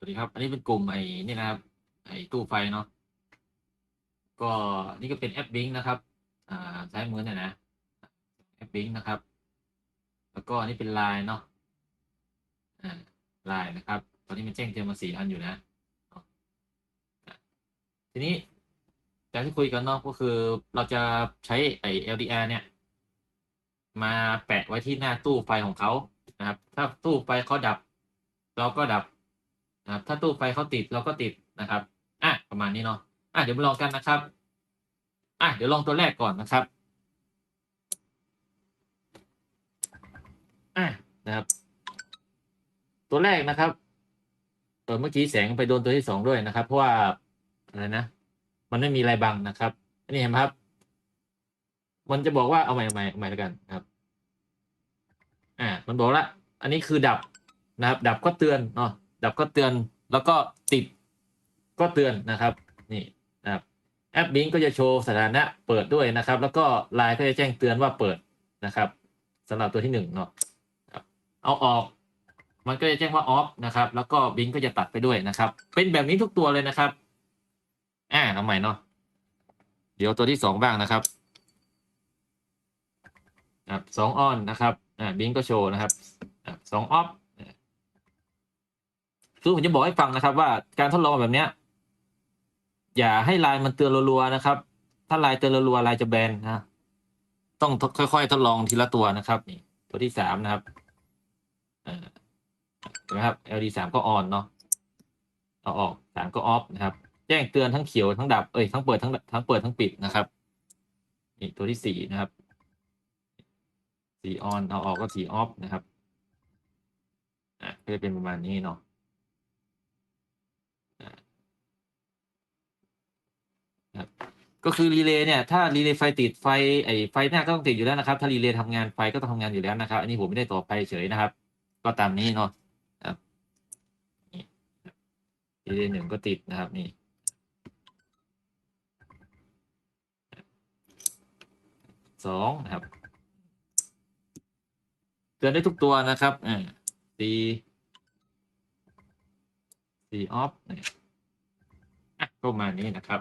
สวัสดีครับ อันนี้เป็นกลุ่มไอ้นี่นะครับ ไอ้ตู้ไฟเนาะ ก็นี่ก็เป็นแอปบิงนะครับ อ่าซ้ายมือเนี่ยนะแอปบิงนะครับ แล้วก็อันนี่เป็นไลน์เนาะ อ่าไลน์นะครับ ตอนนี้มันแจ้งเตือนมาสี่อันอยู่นะเนาะอะทีนี้จากที่คุยกันเนาะก็คือเราจะใช้ไอ้ LDR เนี่ย มาแปะไว้ที่หน้าตู้ไฟของเขานะครับ ถ้าตู้ไฟเขาดับ เราก็ดับ นะครับ ถ้าตู้ไฟเขาติดเราก็ติดนะครับอะประมาณนี้เนาะอะเดี๋ยวมาลองกันนะครับอะเดี๋ยวลองตัวแรกก่อนนะครับอะนะครับ ตัวแรกนะครับเออเมื่อกี้แสงไปโดนตัวที่สองด้วยนะครับ เพราะว่าอะไรนะมันไม่มีอะไรบังนะครับอันนี้เห็นไหมครับ มันจะบอกว่าเอาใหม่ใหม่ใหม่แล้วกันครับ อ่า มันบอกละอันนี้คือดับนะครับ ดับก็เตือนเนาะ ดับก็เตือนแล้วก็ติดก็เตือนนะครับนี่นะครับแอปบิงก็จะโชว์สถานะเปิดด้วยนะครับ แล้วก็ไลน์ก็จะแจ้งเตือนว่าเปิดนะครับสำหรับตัวที่หนึ่งเนาะเอาออกมันก็จะแจ้งว่าออฟนะครับ แล้วก็บิงก็จะตัดไปด้วยนะครับ เป็นแบบนี้ทุกตัวเลยนะครับอ่าเอาใหม่เนาะเดี๋ยวตัวที่สองบ้างนะครับสองออนนะครับอ่าบิงก็โชว์นะครับสองออฟ คือผมจะบอกให้ฟังนะครับ ว่าการทดลองแบบเนี้ย อย่าให้ลน์มันเตือนรัวๆนะครับ ถ้าลน์เตือนรัวๆลน์จะแบนนะต้องค่อยๆทดลองทีละตัวนะครับนี่ตัวที่สามนะครับเห็นไหมครับ LD สามก็ออนเนาะเอาออกสามก็ออฟนะครับ แจ้งเตือนทั้งเขียวทั้งดับเอ้ยทั้งเปิดทั้งทั้งเปิดทั้งปิดนะครับนี่ตัวที่สี่นะครับสีออนเอาออกก็สีออฟนะครับอะก็จะเป็นประมาณนี้เนาะครับ ก็คือรีเลย์เนี่ยถ้ารีเลย์ไฟติดไฟไอไฟหน้าก็ต้องติดอยู่แล้วนะครับ ถ้ารีเลย์ทำงานไฟก็ต้องทำงานอยู่แล้วนะครับ อันนี้ผมไม่ได้ต่อไฟเฉยนะครับ ก็ตามนี้เนาะครับรีเลย์หนึ่งก็ติดนะครับนี่สองนะครับเตือนได้ทุกตัวนะครับอ่าสีสีออฟเนี่ยก็ประมาณนี้นะครับ